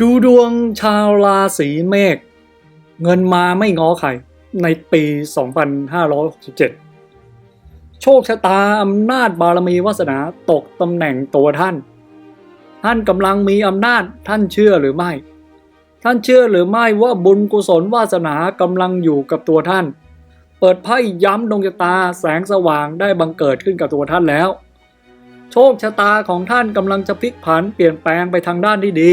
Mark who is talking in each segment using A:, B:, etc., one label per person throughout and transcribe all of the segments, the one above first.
A: ดูดวงชาวราศีเมษเงินมาไม่ง้อใครในปี 2567 โชคชะตาอำนาจบารมีวาสนาตกตำแหน่งตัวท่าน ท่านกำลังมีอำนาจท่านเชื่อหรือไม่ ท่านเชื่อหรือไม่ว่าบุญกุศลวาสนากำลังอยู่กับตัวท่าน เปิดไพ่ย้ำดวงชะตาแสงสว่างได้บังเกิดขึ้นกับตัวท่านแล้ว โชคชะตาของท่านกำลังจะพลิกผันเปลี่ยนแปลงไปทางด้านที่ดี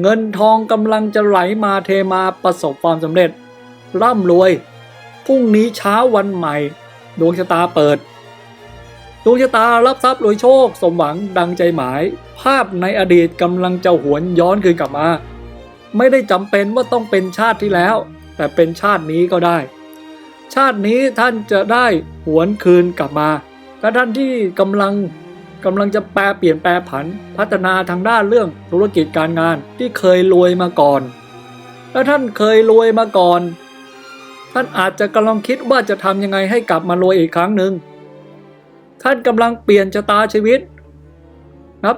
A: เงินทองกำลังจะไหลมาเทมาประสบความสำเร็จ ร่ำรวยพรุ่งนี้เช้าวันใหม่ ดวงชะตาเปิด ดวงชะตารับทรัพย์รวยโชค สมหวังดังใจหมาย ภาพในอดีตกำลังจะหวนย้อนคืนกลับมา ไม่ได้จำเป็นว่าต้องเป็นชาติที่แล้ว แต่เป็นชาตินี้ก็ได้ ชาตินี้ท่านจะได้หวนคืนกลับมาถ้าท่านที่กำลัง กำลังจะแปลเปลี่ยนแปลผัน พัฒนาทางด้านเรื่องธุรกิจการงานที่เคยรวยมาก่อน และท่านเคยรวยมาก่อน ท่านอาจจะกำลังคิดว่าจะทำยังไงให้กลับมารวยอีกครั้งหนึ่งท่านกำลังเปลี่ยนชะตาชีวิตครับ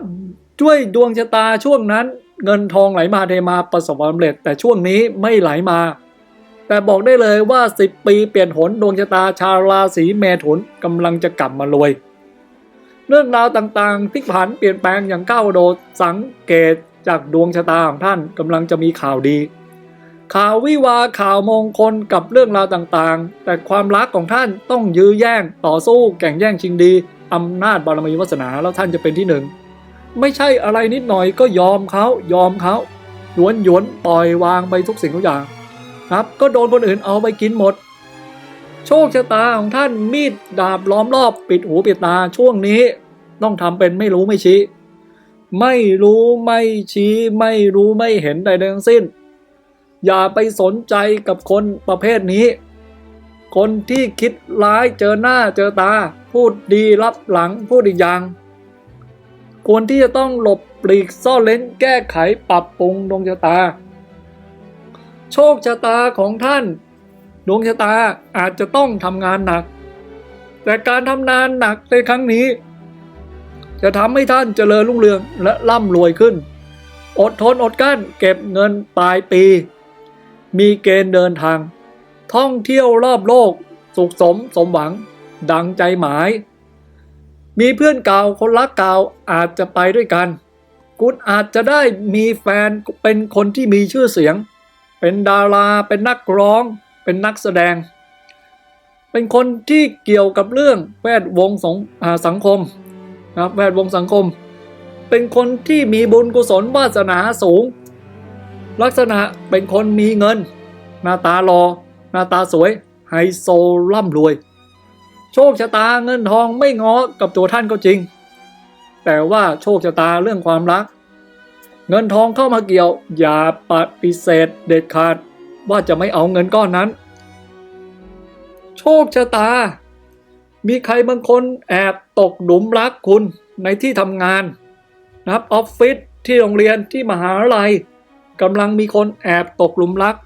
A: ด้วยดวงชะตาช่วงนั้น เงินทองไหลมาเทมาประสบความสำเร็จ แต่ช่วงนี้ไม่ไหลมา แต่บอกได้เลยว่า 10 ปีเปลี่ยนหนดวงชะตาชาวราศีเมถุนกำลังจะกลับมารวย เรื่องราวต่างๆพลิกผันเปลี่ยนแปลงอย่างก้าวโดดสังเกตจากดวงชะตาของท่านกำลังจะมีข่าวดี ข่าววิวาข่าวมงคลกับเรื่องราวต่างๆ แต่ความรักของท่านต้องยื้อแย่งต่อสู้แข่งแย่งชิงดีอำนาจบารมีวาสนาแล้วท่านจะเป็นที่หนึ่งไม่ใช่อะไรนิดหน่อยก็ยอมเขายอมเขาหยวนหยวนปล่อยวางไปทุกสิ่งทุกอย่าง ครับ ก็โดนคนอื่นเอาไปกินหมด โชคชะตาของท่านมีดดาบล้อมรอบปิดหูปิดตาช่วงนี้ ต้องทำเป็นไม่รู้ไม่ชี้ ไม่รู้ไม่ชี้ ไม่รู้ไม่เห็นใดทั้งสิ้น อย่าไปสนใจกับคนประเภทนี้ คนที่คิดร้ายเจอหน้าเจอตา พูดดีรับหลังพูดอีกอย่าง ควรที่จะต้องหลบปลีกซ่อนเล้นแก้ไขปรับปรุงดวงชะตา โชคชะตาของท่าน ดวงชะตาอาจจะต้องทำงานหนัก แต่การทำงานหนักในครั้งนี้ จะทำให้ท่านเจริญรุ่งเรืองและร่ำรวยขึ้น อดทนอดกลั้นเก็บเงินปลายปี มีเกณฑ์เดินทาง ท่องเที่ยวรอบโลก สุขสมสมหวัง ดังใจหมาย มีเพื่อนเก่าคนรักเก่าอาจจะไปด้วยกัน คุณอาจจะได้มีแฟนเป็นคนที่มีชื่อเสียง เป็นดาราเป็นนักร้อง เป็นนักแสดง เป็นคนที่เกี่ยวกับเรื่องแวดวงสงสังคมนะครับแวดวงสังคม เป็นคนที่มีบุญกุศลวาสนาสูง ลักษณะเป็นคนมีเงิน หน้าตาหล่อหน้าตาสวยไฮโซร่ำรวย โชคชะตาเงินทองไม่ง้อกับตัวท่านก็จริง แต่ว่าโชคชะตาเรื่องความรัก เงินทองเข้ามาเกี่ยวอย่าปฏิเสธเด็ดขาด ว่าจะไม่เอาเงินก้อนนั้น โชคชะตา มีใครบางคนแอบตกหลุมรักคุณในที่ทำงานนะครับออฟฟิศที่โรงเรียนที่มหาลัยกำลังมีคนแอบตกหลุมรัก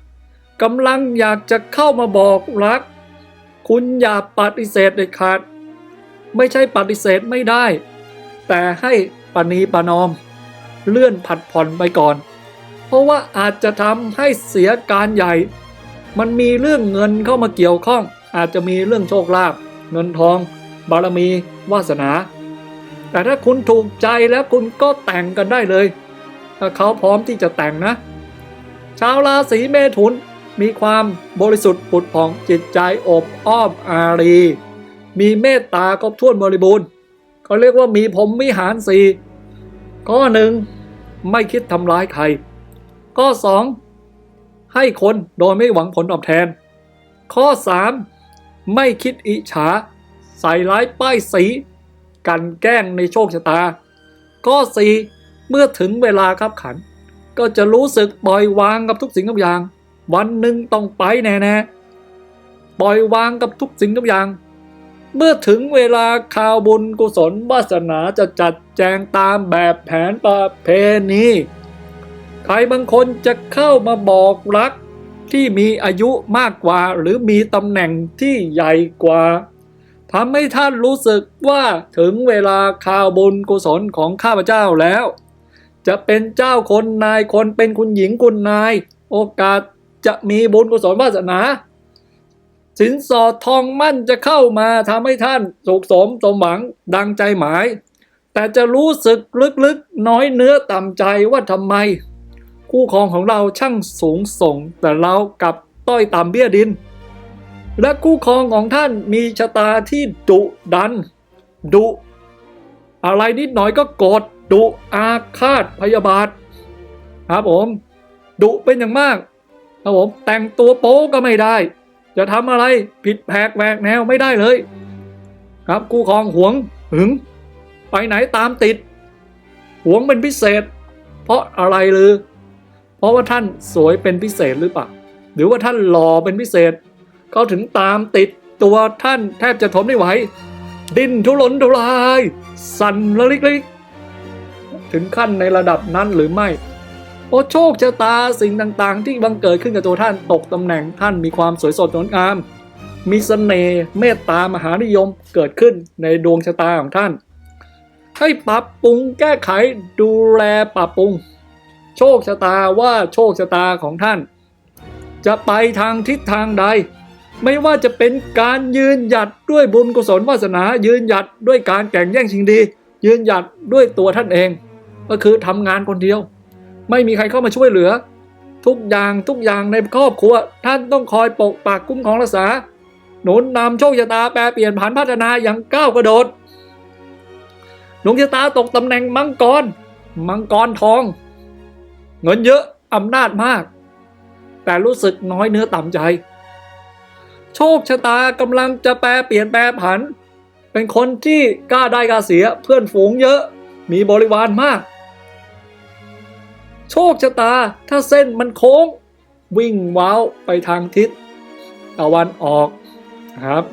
A: กำลังอยากจะเข้ามาบอกรัก คุณอย่าปฏิเสธเด็ดขาด ไม่ใช่ปฏิเสธไม่ได้ แต่ให้ปณีปนอม เลื่อนผัดผ่อนไปก่อน เพราะว่าอาจจะทำให้เสียการใหญ่ มันมีเรื่องเงินเข้ามาเกี่ยวข้อง อาจจะมีเรื่องโชคลาภเงินทอง บารมี วาสนา แต่ถ้าคุณถูกใจแล้วคุณก็แต่งกันได้เลย ถ้าเขาพร้อมที่จะแต่งนะ ชาวราศีเมถุนมีความบริสุทธิ์ผุดผ่องจิตใจอบอ้อมอารี มีเมตตาครบถ้วนบริบูรณ์เขาเรียกว่ามีผมวิหารสีข้อหนึ่งไม่คิดทำร้ายใคร ข้อสองให้คนโดยไม่หวังผลตอบแทน ข้อสามไม่คิดอิจฉา ใส่ร้ายป้ายสี กันแกล้งในโชคชะตา ข้อสี่เมื่อถึงเวลาขับขัน ก็จะรู้สึกปล่อยวางกับทุกสิ่งทุกอย่าง วันหนึ่งต้องไปแน่ๆปล่อยวางกับทุกสิ่งทุกอย่าง เมื่อถึงเวลาข่าวบุญกุศลวาสนาจะจัดแจงตามแบบแผนประเพณี ใครบางคนจะเข้ามาบอกรักที่มีอายุมากกว่า หรือมีตำแหน่งที่ใหญ่กว่าทำให้ท่านรู้สึกว่าถึงเวลาข่าวบุญกุศลของข้าพเจ้าแล้ว จะเป็นเจ้าคนนายคนเป็นคุณหญิงคุณนาย โอกาสจะมีบุญกุศลวาสนา สินสอดทองมั่นจะเข้ามาทำให้ท่านสุขสมสมหวังดังใจหมาย แต่จะรู้สึกลึกๆน้อยเนื้อต่ำใจว่าทำไม คู่ครองของเราช่างสูงส่ง แต่เรากลับต้อยต่ำเบี้ยดิน และคู่ครองของท่านมีชะตาที่ดุดัน ดุ อะไรนิดหน่อยก็โกรธดุอาฆาตพยาบาท ครับผม ดุเป็นอย่างมาก ครับผมแต่งตัวโป๊ก็ไม่ได้ จะทำอะไรผิดแผกแหวกแนวไม่ได้เลย ครับคู่ครองหวงหึง ไปไหนตามติดหวงเป็นพิเศษ เพราะอะไรหรือ เพราะว่าท่านสวยเป็นพิเศษหรือเปล่าหรือว่าท่านหล่อเป็นพิเศษ เขาถึงตามติดตัวท่านแทบจะทนไม่ไหว ดิ้นทุรนทุราย สั่นระลิกลิกถึงขั้นในระดับนั้นหรือไม่เพราะโชคชะตาสิ่งต่างๆ ที่บังเกิดขึ้นกับตัวท่านตกตำแหน่งท่านมีความสวยสดงดงาม มีเสน่ห์เมตตามหานิยมเกิดขึ้นในดวงชะตาของท่าน ให้ปรับปรุงแก้ไขดูแลปรับปรุง โชคชะตาว่าโชคชะตาของท่าน จะไปทางทิศทางใด ไม่ว่าจะเป็นการยืนหยัดด้วยบุญกุศลวาสนา ยืนหยัดด้วยการแข่งแย่งชิงดี ยืนหยัดด้วยตัวท่านเอง ก็คือทำงานคนเดียว ไม่มีใครเข้ามาช่วยเหลือ ทุกอย่างทุกอย่างในครอบครัว ท่านต้องคอยปกปักคุ้มครองรักษา หนุนนำโชคชะตาแปรเปลี่ยนผันพัฒนาอย่างก้าวกระโดดดวงชะตาตกตำแหน่งมังกร มังกรทอง เงินเยอะอำนาจมาก แต่รู้สึกน้อยเนื้อต่ำใจ โชคชะตากำลังจะแปรเปลี่ยนแปรผัน เป็นคนที่กล้าได้กล้าเสียเพื่อนฝูงเยอะมีบริวารมาก โชคชะตาถ้าเส้นมันโค้ง วิ่งว้าวไปทางทิศตะวันออกครับ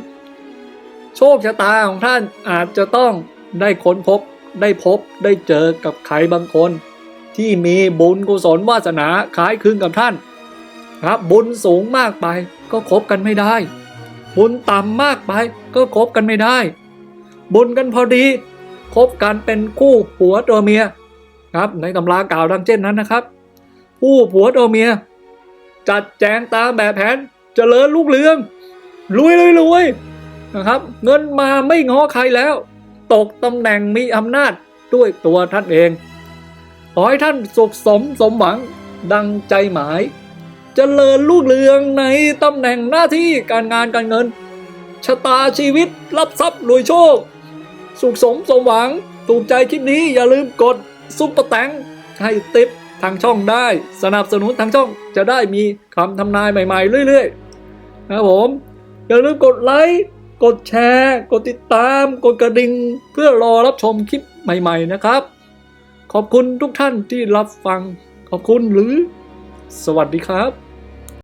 A: โชคชะตาของท่านอาจจะต้องได้ค้นพบได้พบได้เจอกับใครบางคน ที่มีบุญกุศลวาสนาคล้ายคลึงกับท่าน ครับ บุญสูงมากไปก็คบกันไม่ได้ บุญต่ำมากไปก็คบกันไม่ได้ บุญกันพอดีคบกันเป็นคู่ผัวตัวเมียครับในตำรากล่าวดังเช่นนั้นนะครับผู้ผัวตัวเมีย จัดแจงตามแบบแผนเจริญลูกเรืองรวยรวยรวยนะครับ เงินมาไม่ง้อใครแล้ว ตกตำแหน่งมีอำนาจด้วยตัวท่านเอง ขอให้ท่านสุขสมสมหวังดังใจหมายเจริญลูกเรืองในตำแหน่งหน้าที่การงานการเงิน ชะตาชีวิตรับทรัพย์รวยโชค สุขสมสมหวังถูกใจคลิปนี้อย่าลืมกดซุปเปอร์แตงให้ติปทางช่องได้ สนับสนุนทางช่องจะได้มีคำทำนายใหม่ๆ เรื่อยๆ นะครับผม อย่าลืมกดไลค์กดแชร์ กดติดตาม กดกระดิ่งเพื่อรอรับชมคลิปใหม่ ๆ นะครับ ขอบคุณทุกท่านที่รับฟัง ขอบคุณหรือ สวัสดีครับ